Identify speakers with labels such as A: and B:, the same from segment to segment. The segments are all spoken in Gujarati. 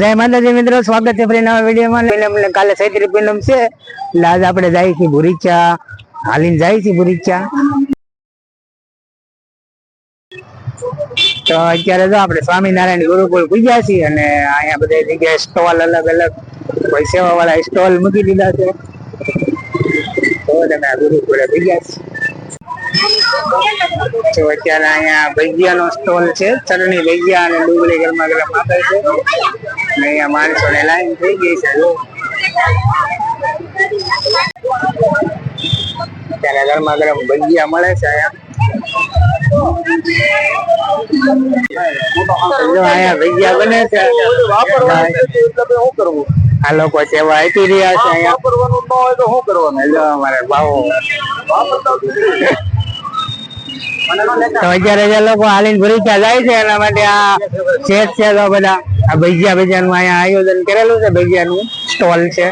A: જય માતાજી મિત્રો, સ્વાગત છે ફરી નવા વિડીયોમાં. કાલે સૈત્રી પૂનમ છે, એટલે આજે આપણે જાય છીએ ભુરીચા. હાલીને જાય છીએ ભુરીચા. તો અત્યારે જો આપણે સ્વામિનારાયણ ગુરુકુળ પૂજ્યા છીએ અને અહીંયા બધા જગ્યાએ સ્ટોલ અલગ અલગ, કોઈ સેવા વાળા સ્ટોલ મૂકી દીધા છે. તો તમે આ ગુરુકુળે પૂજ્યા છીએ. તો અત્યારે અહીંયા ભજીયાનો સ્ટોલ છે. ચટણી ભજીયા અને ડુંગળી ગરમા ગરમ આપે છે. અને અહીંયા માણસોને લાઈન થઈ ગઈ છે. જો. ત્યારે ગરમા ગરમ ભજીયા મળે છે અહીંયા. ભજીયા બને છે. આ લોકો સેવા આપી રહ્યા છે અહીંયા. જો અમારે ભાવો. તો અત્યારે જે લોકો હાલીને ભરીચા જાય છે એના માટે આ શેઠ છે તો બધા. આ ભજીયા ભજીયાનું અહીંયા આયોજન કરેલું છે ભજીયાનું સ્ટોલ છે.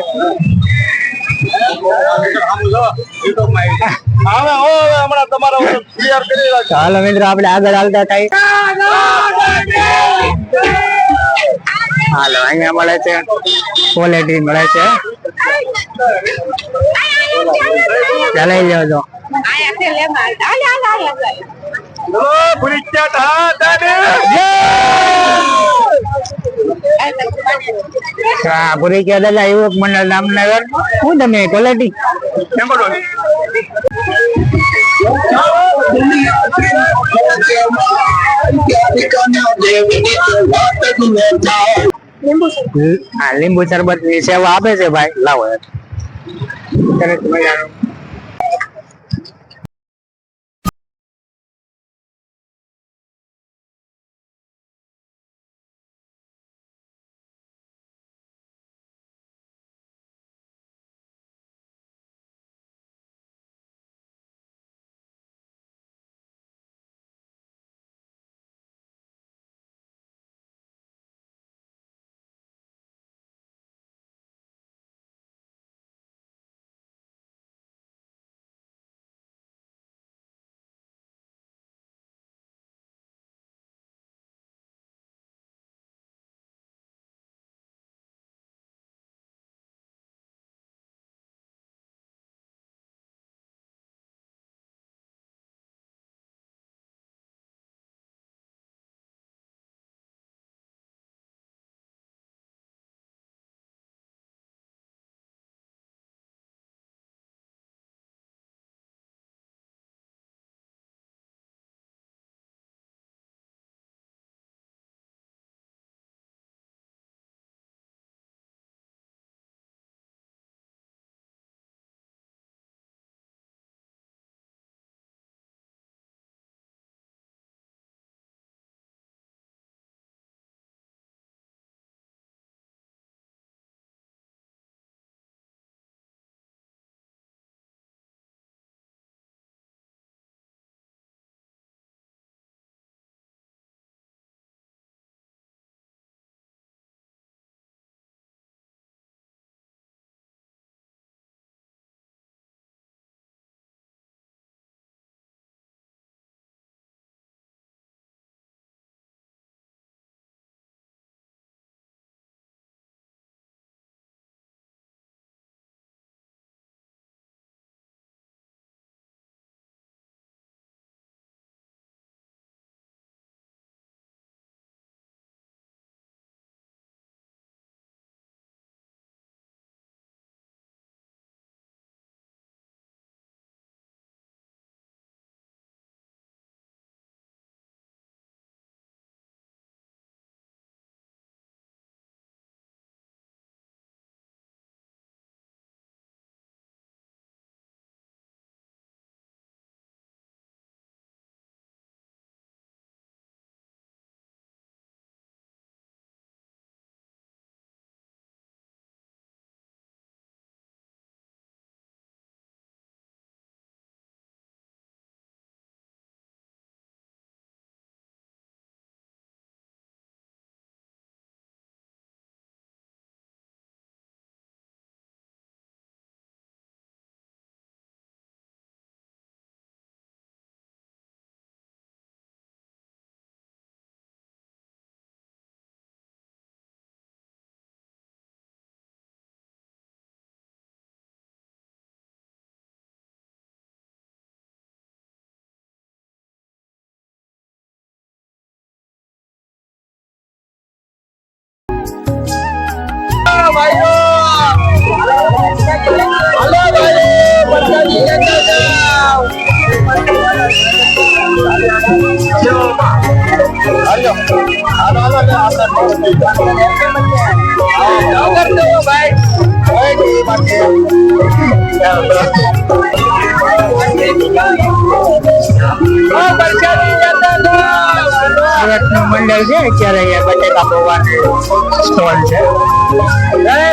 A: ચાલો મિત્રો આપણે આગળ હાલતા થાય. હાલો અહીંયા મળે છે. ક્વોલિટી મળે છે. ચલાઈ તો હા પૂરી કે દાદા યુવક મંડળ નામનગર શું તમે ક્વોલિટી હા લીંબુ શરબતની સેવા આપે છે ભાઈ. લાવો સરસ મજાનું Oh, my God. સુરતનું મંડળ છે અત્યારે અહીંયા બટેકા પૌવાનું સ્ટોલ છે. જય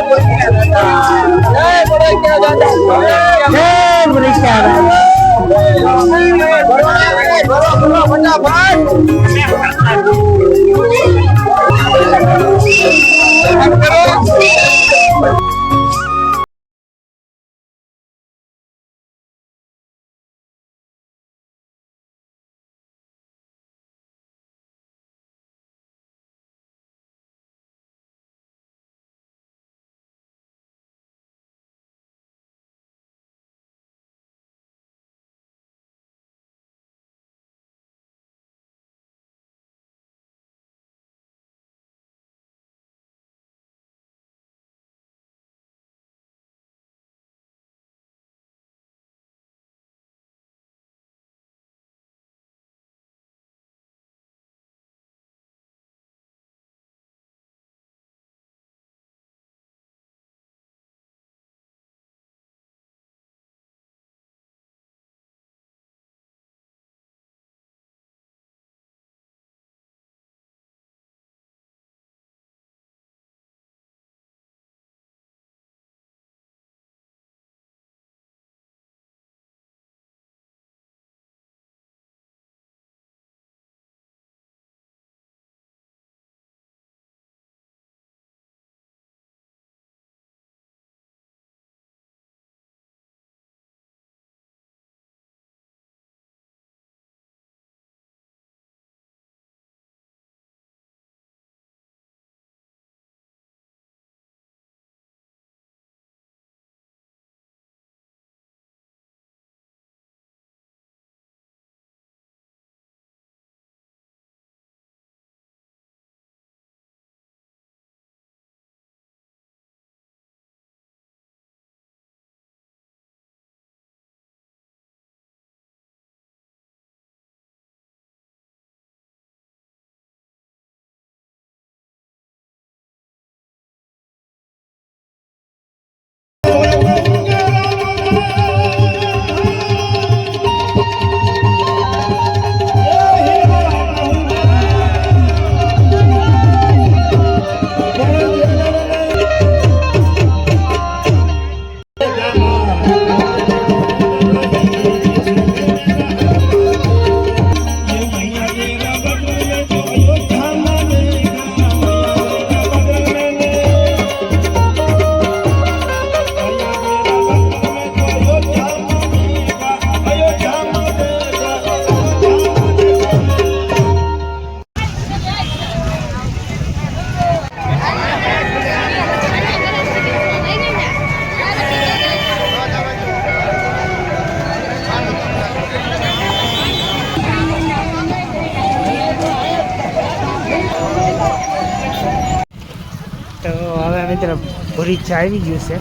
A: ભૂરી ચા આવી ગયું છે.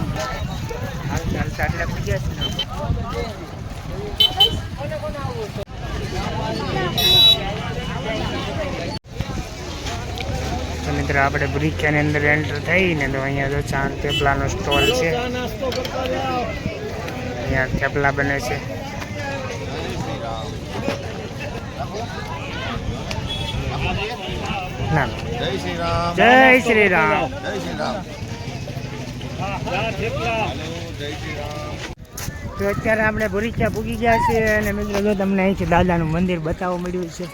A: મિત્ર આપણે ભૂરીખ્યાની અંદર એન્ટર થઈને તો અહીંયા તો ચા અને થેપલાનો સ્ટોલ છે. અહીંયા થેપલા બને છે.
B: જય શ્રી રામ.
A: જય શ્રી રામ.
B: જય શ્રી રામ.
A: તો અત્યારે આપણે ભૂરીચા પૂગી ગયા છે અને મિત્રો જો તમને અહીંથી દાદાનું મંદિર બતાવવા મળ્યું છે.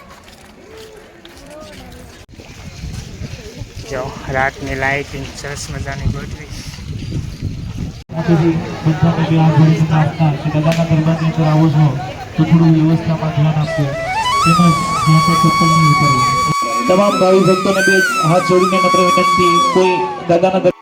A: રાતની લાઇટિંગ સરસ મજાની ગોઠવી.
C: તમામ ભાવિ ભક્તોને બે હાથ જોડીને નમ્ર વિનંતી, કોઈ દાદાના